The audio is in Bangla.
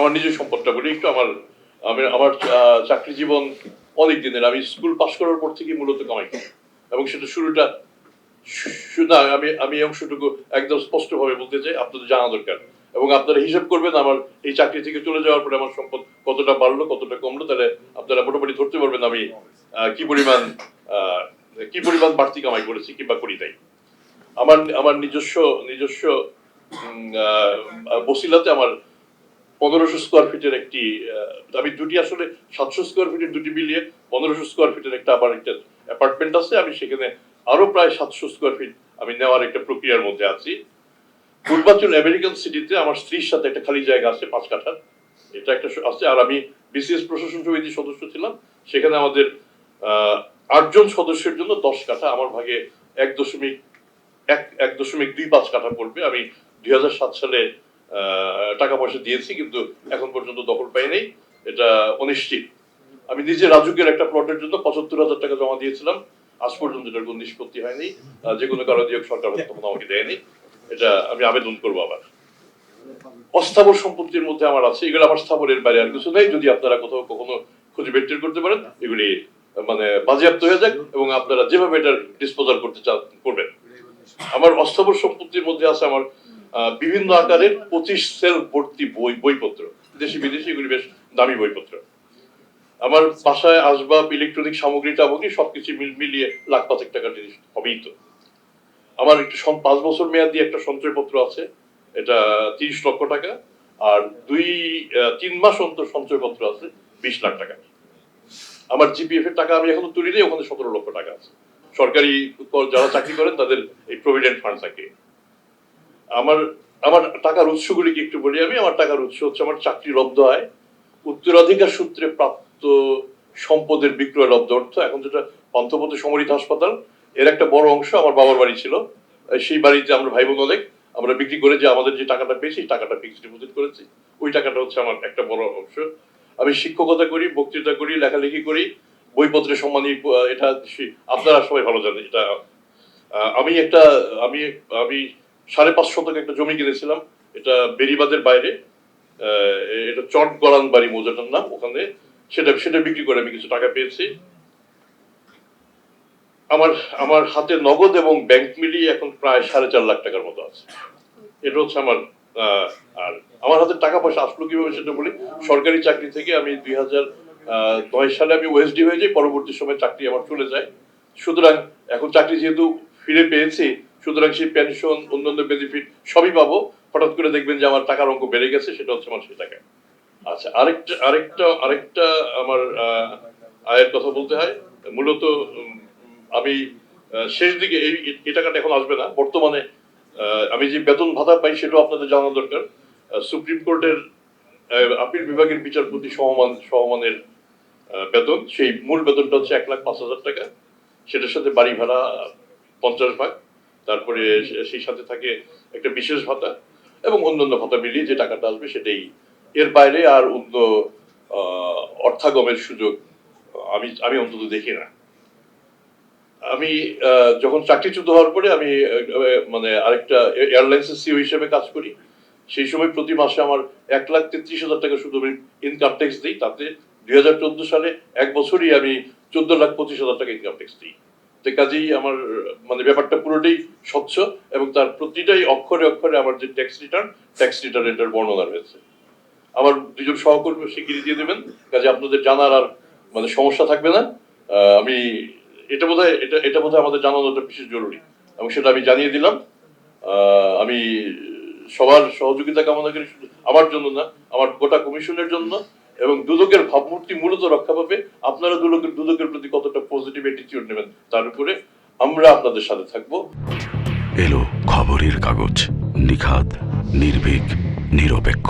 আমার নিজের সম্পদটা বলি, একটু আমার, আমি আমার চাকরি জীবন অনেক দিনের আমি স্কুল পাশ করার পর থেকে মূলত কামাই করি। এবং সেটা শুরুটা না, আমি আমি অংশটুকু একদম স্পষ্টভাবে বলতে চাই, আপনাদের জানা দরকার। এবং আপনারা হিসাব করবেন, আমার এই চাকরি থেকে চলে যাওয়ার পরে আমার সম্পদ কতটা বাড়লো, কতটা কমলো, তাহলে আপনারা মোটামুটি ধরতে পারবেন আমি কি পরিমাণ কি পরিমাণ বাড়তি কামাই করেছি, কিংবা করি তাই আমার আমার নিজস্ব নিজস্ব বসিলাতে আমার পনেরোশো স্কোয়ার ফিটের একটি আমি দুটি আসলে সাতশো স্কোয়ার ফিটের দুটি মিলিয়ে পনেরোশো স্কোয়ার ফিটের একটা আবার একটা অ্যাপার্টমেন্ট আছে। আমি সেখানে আরও প্রায় সাতশো স্কোয়ার ফিট আমি নেওয়ার একটা প্রক্রিয়ার মধ্যে আছি। পূর্বাঞ্চল আমেরিকান সিটিতে আমার স্ত্রীর সাথে একটা খালি জায়গা আছে, পাঁচ কাঠার এটা একটা আছে। আর আমি বিসিএস প্রশাসন সমিতির সদস্য ছিলাম। সেখানে আমাদের আটজন সদস্যের জন্য দশ কাঠা। আমার ভাগে এক দশমিক এক এক দশমিক দুই পাঁচ কাঠা পড়বে। আমি দুই হাজার সাত সালে টাকা পয়সা দিয়েছি, কিন্তু এখন পর্যন্ত দখল পাই নাই। এটা অনিশ্চিত। আমি নিজে রাজুকের একটা প্লটের জন্য পঁচাত্তর হাজার টাকা জমা দিয়েছিলাম। আজ পর্যন্ত এটার কোনো নিষ্পত্তি হয়নি। যে কোনো কারণে হোক সরকার তখন আমাকে দেয়নি। এটা আমি আবেদন করব আবার। অস্থাবর সম্পত্তির মধ্যে আমার আছে। এগুলো আমার স্থাবরের বাইরে আর কিছু নেই। যদি আপনারা কোথাও কখনো খুঁজে বের করতে পারেন, এগুলি মানে বাজেয়াপ্ত হয়ে যাক এবং আপনারা যেভাবে এটার ডিসপোজাল করতে চান, করবেন। আমার অস্থাবর সম্পত্তির মধ্যে আছে আমার বিভিন্ন আকারের পঁচিশ সেল ভর্তি বই, বইপত্র, দেশি, বিদেশি এগুলি বেশ দামি বইপত্র। আমার বাসায় আসবাব, ইলেকট্রনিক সামগ্রী টামগ্রী সবকিছু মিল- মিলিয়ে লাখ পাঁচেক টাকার জিনিস হবেই তো। আমার একটু পাঁচ বছর মেয়াদি একটা সঞ্চয়পত্র আছে, এটা তিরিশ লক্ষ টাকা, আর দুই তিন মাস অন্তর সঞ্চয়পত্র আছে, বিশ লাখ টাকা। আমার জিপিএফ এর টাকা আমি এখনও তুলি ওখানে সতেরো লক্ষ টাকা আছে। সরকারি যারা চাকরি করেন, তাদের এই প্রভিডেন্ট ফান্ড থাকে। আমার আমার টাকার উৎসগুলি কি একটু বলি আমি? আমার টাকার উৎস হচ্ছে আমার চাকরি লব্ধ হয় উত্তরাধিকার সূত্রে প্রাপ্ত সম্পদের বিক্রয় লব্ধ অর্থ। এখন যেটা পন্থপথে সমরিত হাসপাতাল, এর একটা বড় অংশ আমার বাবার বাড়ি ছিল। সেই বাড়িতে আমরা ভাই বোন অনেক, আমরা বিক্রি করে যে আমাদের যে টাকাটা পেয়েছি টাকাটা ফিক্সড ডিপোজিট করেছি। ওই টাকাটা হচ্ছে আমার একটা বড় অংশ। আমি শিক্ষকতা করি, বক্তৃতা করি, লেখালেখি করি, বইপত্রে সম্মানী এটা আপনারা সবাই ভালো জানেন, এটা আমি একটা, আমি আমি সাড়ে পাঁচ শতক একটা জমি কিনেছিলাম। এটা বেরিবাদের বাইরে। এটা চট গলান বাড়ি মৌজাটার নাম। ওখানে সেটা সেটা বিক্রি করে আমি কিছু টাকা পেয়েছি। আমার আমার হাতে নগদ এবং ব্যাংক মিলিয়ে এখন প্রায় সাড়ে চার লাখ টাকার মতো আছে। এটা হচ্ছে আমার আর আমার হাতে টাকা পয়সা আসলো কীভাবে সেটা বলি? সরকারি চাকরি থেকে আমি দুই হাজার নয় সালে আমি ওএসডি হয়ে যাই। পরবর্তী সময় চাকরি আমার চলে যায়। সুতরাং এখন চাকরি যেহেতু ফিরে পেয়েছি সুতরাং সেই পেনশন অন্যান্য বেনিফিট সবই পাবো। হঠাৎ করে দেখবেন যে আমার টাকার অঙ্ক বেড়ে গেছে, সেটা হচ্ছে আমার সেই টাকা। আচ্ছা আরেকটা আরেকটা আরেকটা আমার আয়ের কথা বলতে হয়। মূলত আমি শেষ দিকে এই টাকাটা এখন আসবে না। বর্তমানে আমি যে বেতন ভাতা পাই সেটাও আপনাদের জানা দরকার। সুপ্রিম কোর্টের আপিল বিভাগের বিচারপতি সহমান, সহমানের বেতন। সেই মূল বেতনটা হচ্ছে এক লাখ পাঁচ হাজার টাকা। সেটার সাথে বাড়ি ভাড়া পঞ্চাশ ভাগ। তারপরে সেই সাথে থাকে একটা বিশেষ ভাতা এবং অন্যান্য ভাতা মিলিয়ে যে টাকাটা আসবে সেটাই। এর বাইরে আর অন্য অর্থাগমের সুযোগ আমি আমি অন্তত দেখি না। আমি যখন চাকরিচ্যুত হওয়ার পরে আমি মানে আরেকটা এয়ারলাইন্সের সিও হিসেবে কাজ করি, সেই সময় প্রতি মাসে আমার এক লাখ তেত্রিশ হাজার টাকা শুধু আমি ইনকাম ট্যাক্স দিই। তাতে দুই হাজার চোদ্দ সালে এক বছরই আমি চোদ্দ লাখ পঁচিশ হাজার টাকা ইনকাম ট্যাক্স দিই। তো কাজেই আমার মানে ব্যাপারটা পুরোটাই স্বচ্ছ এবং তার প্রতিটাই অক্ষরে অক্ষরে আমার যে ট্যাক্স রিটার্ন ট্যাক্স রিটার্ন এটার বর্ণনা রয়েছে। আমার দুজন সহকর্মী স্বীকৃতি দিয়ে দেবেন, কাজে আপনাদের জানার আর মানে সমস্যা থাকবে না। আমি, এটা বোধহয়, এটা এটা বোধহয় আমাদের জানানোটা বিশেষ জরুরি, এবং সেটা আমি জানিয়ে দিলাম। আমি সবার সহযোগিতা কামনা করি শুধু আমার জন্য না, আমার গোটা কমিশনের জন্য। এবং দুদকের ভাবমূর্তি মূলত রক্ষা পাবে, আপনারা দুদকের দুদকের প্রতি কতটা পজিটিভ অ্যাটিটিউড নেবেন তার উপরে আমরা আপনাদের সাথে থাকব। এলো খবরের কাগজ নিখাত নির্ভীক, নিরপেক্ষ।